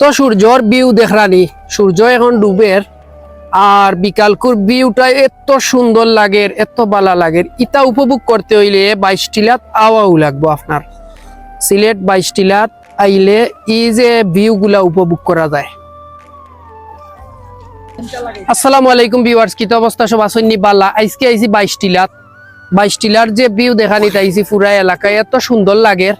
তো সূর্যর ভিউ দেখরানি সূর্য এখন ডুবের আর বিকালকুর বিউটা এত সুন্দর লাগে এত বালা লাগে ইটা উপভোগ করতে হইলে বাইশ টিলাত আওয়াও লাগবো আপনার সিলেট বাইশ টিলাত আইলে এই যে ভিউ গুলা উপভোগ করা যায়। আসসালামু আলাইকুম ভিউয়ার্স কিত অবস্থা? সব আসন্নি বালা। আজকে আইছি বাইশ টিলাত বাইশ টিলার যে ভিউ দেখানি তাইছি পুরা এলাকায় এত সুন্দর লাগে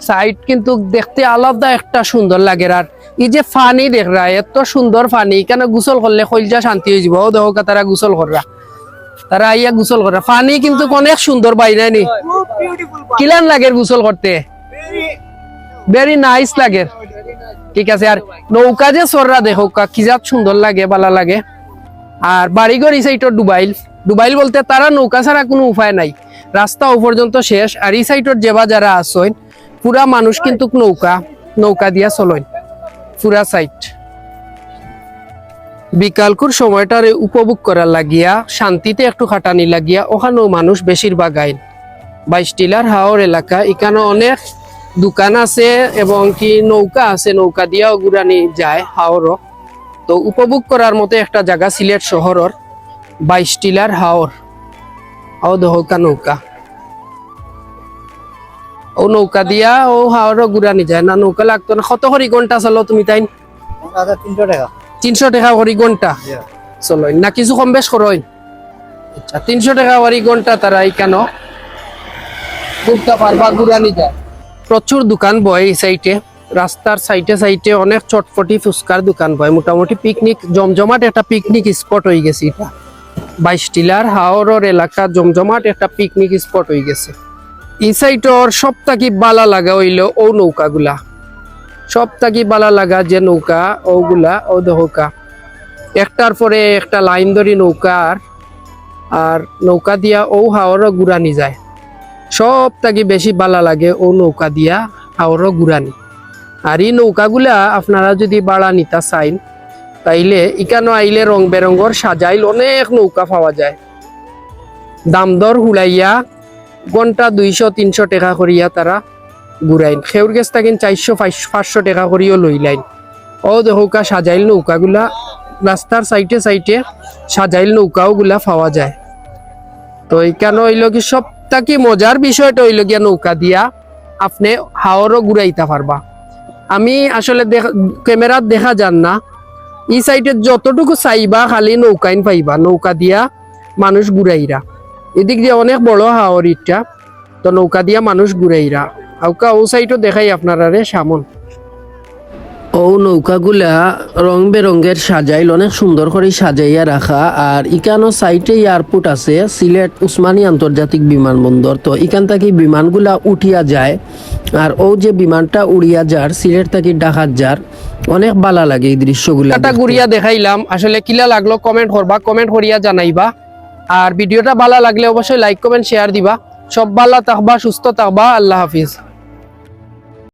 সাইড কিন্তু দেখতে আলাদা একটা সুন্দর লাগে আর এই যে ফানি দেখরা এত সুন্দর ফানি। কেন গোসল করলে কলজা শান্তি হয়ে যাব? দেখো তারা গোসল করা তারা আইয়া গোসল করা ফানি কিন্তু অনেক সুন্দর বাইরে কিলান লাগে গোসল করতে। ভেরি নাইস লাগে। ঠিক আছে, আর নৌকা যে সররা দেখো কা- কি জাত সুন্দর লাগে ভালো লাগে। আর বাড়িঘর এই সাইডর ডুবাইল। ডুবাইল বলতে তারা নৌকা ছাড়া কোনো উপায় নাই। রাস্তা ও পর্যন্ত শেষ। আর এই সাইডর যেবা যারা আসেন পুরা মানুষ কিন্তু নৌকা নৌকা দিয়া চলেন পুরা সাইট বিকালকুর সময়টারে উপভোগ করার লাগিয়া, শান্তিতে একটু খাটানি লাগিয়া ওখানেও মানুষ বেশিরভাগ আইন। বাইশ টিলার হাওর এলাকা, এখানে অনেক দোকান আছে এবং কি নৌকা আছে, নৌকা দিয়াও ঘুরানি যায় হাওরও। তো উপভোগ করার মতো একটা জায়গা সিলেট শহরের বাইশ টিলার হাওর ও দহকা নৌকা। নৌকা দিয়া ও হাওর ঘুরানি যায়। না নৌকা লাগতো না। কত করি ঘণ্টা চলো তুমি তাই আচ্ছা তিনশো টাকা। তিনশো টাকা করি ঘণ্টা। চলো না কিছু কম বেশ করোই আচ্ছা তিনশো টাকা করি ঘণ্টা তারা এই কেন? ঘুরতে পারবা ঘুরানি যায়। প্রচুর দোকান বয় এই সাইডে রাস্তার সাইডে সাইডে অনেক চটপটি ফুচকার দোকান বয়। মোটামুটি পিকনিক জমজমাট একটা পিকনিক স্পট হয়ে গেছে এটা। বাইশ টিলার হাওড়ের এলাকা জমজমাট একটা পিকনিক স্পট হয়ে গেছে। এই সাইডর সব থাকি বালা লাগা হইল ও নৌকাগুলা। সব থাকি বালা লাগা যে নৌকা, ওগুলা, ও দহকা। একটার পরে একটা লাইন ধরি নৌকার আর নৌকা দিয়া ও হাওড় ঘুরানি যায়। সব থাকি বেশি বালা লাগে ও নৌকা দিয়া হাওড় ঘুরানি আর এই নৌকাগুলা আপনারা যদি বাড়া নিতা চাইন, তাইলে ইকানো আইলে রং বেরঙ্গর সাজাইল অনেক নৌকা পাওয়া যায়। দাম দর হুলাইয়া ঘণ্টা দুইশো, তিনশো টাকা করিয়া তারা ঘুরাইন। খেউর গেছ থাকেন চারশো পাঁচশো টাকা করিও লই লাইন ও দেখোকা সাজাইল নৌকাগুলা, রাস্তার সাইডে সাইডে সাজাইল নৌকাও গুলা পাওয়া যায়। তো এইখানে হইল কি সব থাকি মজার বিষয়টা হইল গিয়া নৌকা দিয়া আপনি হাওরও ঘুরাইতে পারবা। আমি আসলে দেখ- ক্যামেরাত দেখা যান না। এই সাইডে যতটুকু চাইবা খালি নৌকাইন পাইবা, নৌকা দিয়া মানুষ ঘুরাইরা। এদিক দিয়ে অনেক বড় হাওর ইটা তো নৌকা দিয়া মানুষ ঘুরাইরা। আউকা ও সাইডও দেখাই আপনারা রে সামন। ও নৌকাগুলা রং বেরঙ্গের সাজাইল অনেক সুন্দর করে সাজাইয়া রাখা। আর ইকানো সাইটে এয়ারপোর্ট আছে সিলেট উসমানী আন্তর্জাতিক বিমানবন্দর। তো ইখান থাকি বিমানগুলা উঠিয়া যায়। আর ও যে বিমানটা উড়িয়া যার সিলেট থাকি ডাকাত যার অনেক ভালো লাগে এই দৃশ্যগুলো গুড়িয়া দেখাইলাম। আসলে কিলা লাগল কমেন্ট করবা কমেন্ট করিয়া জানাইবা। আর ভিডিওটা ভালো লাগলে অবশ্যই লাইক কমেন্ট শেয়ার দিবা। সব ভালো থাকবা, সুস্থ থাকবা। আল্লাহ হাফিজ।